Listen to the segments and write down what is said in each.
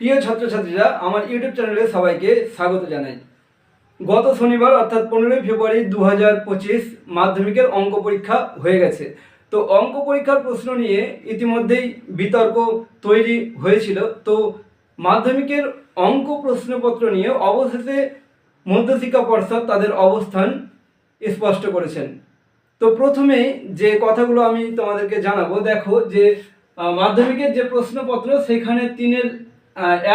প্রিয় ছাত্রছাত্রীরা, আমার ইউটিউব চ্যানেলে সবাইকে স্বাগত জানাই। গত শনিবার, অর্থাৎ পনেরোই ফেব্রুয়ারি দু পঁচিশ, মাধ্যমিকের অঙ্ক পরীক্ষা হয়ে গেছে। তো অঙ্ক পরীক্ষার প্রশ্ন নিয়ে ইতিমধ্যেই বিতর্ক তৈরি হয়েছিল। তো মাধ্যমিকের অঙ্ক প্রশ্নপত্র নিয়ে অবশেষে মধ্যশিক্ষা পর্ষদ তাদের অবস্থান স্পষ্ট করেছেন। তো প্রথমে যে কথাগুলো আমি তোমাদেরকে জানাব, দেখো যে মাধ্যমিকের যে প্রশ্নপত্র, সেখানে তিনের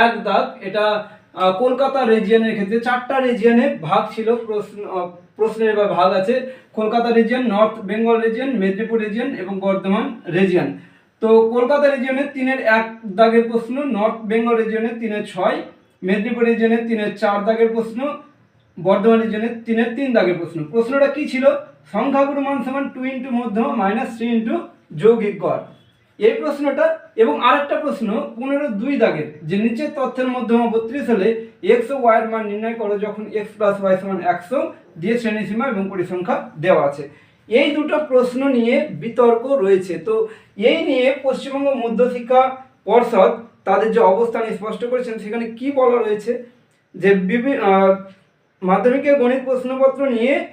এক দাগ। এটা কলকাতা রিজিয়নের ক্ষেত্রে চারটা রিজিয়নে ভাগ ছিল, প্রশ্ন প্রশ্নের বা ভাগ আছে। Kolkata region north Bengal region Medinipur region এবং বর্ধমান রিজিয়ন তো কলকাতা রিজিয়নে তিনের এক দাগের প্রশ্ন নর্থ বেঙ্গল রিজিয়নে তিনের ছয় মেদিনীপুর রিজিয়নের তিনের চার দাগের প্রশ্ন, বর্ধমান রিজনের তিনের তিন দাগের প্রশ্ন। প্রশ্নটা কি ছিল? সংখ্যাগুরু মান সমান টু ইন্টু মধ্যমা মাইনাস থ্রি ইন্টু যৌগিক গড়। এই প্রশ্নটা এবং আরেকটা প্রশ্ন পনেরো দুই দাগের যে নিচের তথ্যের মধ্যমা বত্রিশ হলে এক্স ও ওয়াইয়ের মান নির্ণয় করো যখন এক্স প্লাস ওয়াই সমান একশো দিয়ে শ্রেণীসীমা এবং পরিসংখ্যা দেওয়া আছে। এই দুটো প্রশ্ন নিয়ে বিতর্ক রয়েছে। তো এই নিয়ে পশ্চিমবঙ্গ মধ্যশিক্ষা পর্ষদ তাদের যে অবস্থান স্পষ্ট করেছেন সেখানে কি বলা রয়েছে? যে বিভি- আহ, মাধ্যমিকের গণিত প্রশ্নপত্র নিয়ে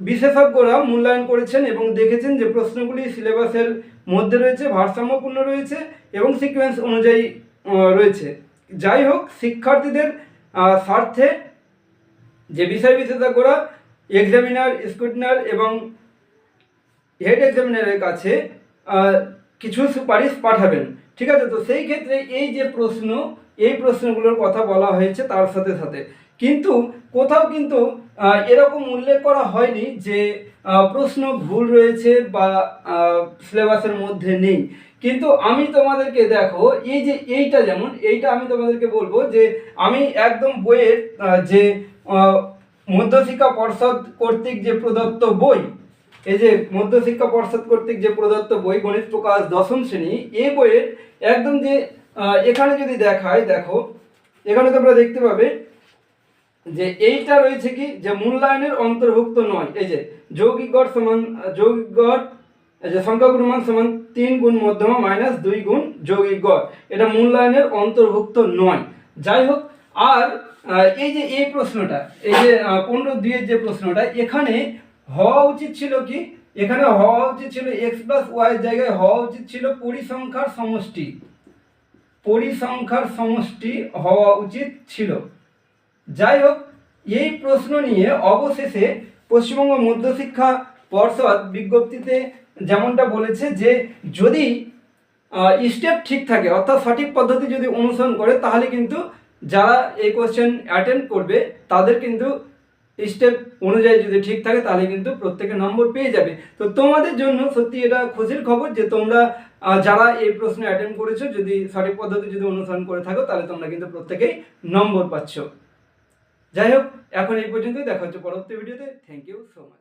বিশেষজ্ঞরা মূল্যায়ন করেছেন এবং দেখেছেন যে প্রশ্নগুলি সিলেবাসের মধ্যে রয়েছে, ভারসাম্যপূর্ণ রয়েছে এবং সিকোয়েন্স অনুযায়ী রয়েছে। যাই হোক, শিক্ষার্থীদের স্বার্থে যে বিষয় বিশেষজ্ঞরা এক্সামিনার স্কুটনার এবং হেড এক্সামিনারের কাছে কিছু সুপারিশ পাঠাবেন। ঠিক আছে? তো সেই ক্ষেত্রে এই যে প্রশ্ন, এই প্রশ্নগুলোর কথা বলা হয়েছে তার সাথে সাথে। কিন্তু কোথাও কিন্তু এরকম উল্লেখ করা হয়নি যে প্রশ্ন ভুল রয়েছে বা সিলেবাসের মধ্যে নেই। কিন্তু আমি তোমাদেরকে দেখো, এই যে এইটা যেমন, এইটা আমি তোমাদেরকে বলব যে, আমি একদম বইয়ের যে মধ্যশিক্ষা পর্ষদ কর্তৃক যে প্রদত্ত বই এই যে মধ্যশিক্ষা পর্ষদ কর্তৃক যে প্রদত্ত বই, গণিত প্রকাশ দশম শ্রেণি এই বইয়ের একদম যে এখানে যদি দেখায়, দেখো, এখানে তোমরা দেখতে পাবে যে এইটা রয়েছে কি? যে মূল্যায়নের অন্তর্ভুক্ত নয়। এই যে যৌগিক গড় সমান, যৌগিক গড় যে সংখ্যাগুণ মান সমান তিন গুণ মধ্যমা মাইনাস দুই গুণ যৌগিক গড়। এটা মূল্যায়নের অন্তর্ভুক্ত নয়। যাই হোক, আর এই যে এই প্রশ্নটা, এই যে পনেরো দুইয়ের যে প্রশ্নটা, এখানে হওয়া উচিত ছিল কি? এখানে হওয়া উচিত ছিল এক্স প্লাস ওয়াই জায়গায় হওয়া উচিত ছিল পরিসংখ্যার সমষ্টি। পরিসংখ্যার সমষ্টি হওয়া উচিত ছিল। যাই হোক, এই প্রশ্ন নিয়ে অবশেষে পশ্চিমবঙ্গ মধ্যশিক্ষা পর্ষদ বিজ্ঞপ্তিতে যেমনটা বলেছে যে যদি স্টেপ ঠিক থাকে, অর্থাৎ সঠিক পদ্ধতি যদি অনুসরণ করে, তাহলে কিন্তু যারা এই কোশ্চেন অ্যাটেন্ড করবে, তাদের কিন্তু স্টেপ অনুযায়ী যদি ঠিক থাকে, তাহলে কিন্তু প্রত্যেকে নম্বর পেয়ে যাবে। তো তোমাদের জন্য সত্যি এটা খুশির খবর যে, তোমরা যারা এই প্রশ্নে অ্যাটেন্ড করেছ, যদি সঠিক পদ্ধতি যদি অনুসরণ করে থাকো, তাহলে তোমরা কিন্তু প্রত্যেকেই নম্বর পাচ্ছ। যাই হোক, এখন এই পর্যন্তই। দেখা হচ্ছে পরবর্তী ভিডিওতে থ্যাংক ইউ সো মাচ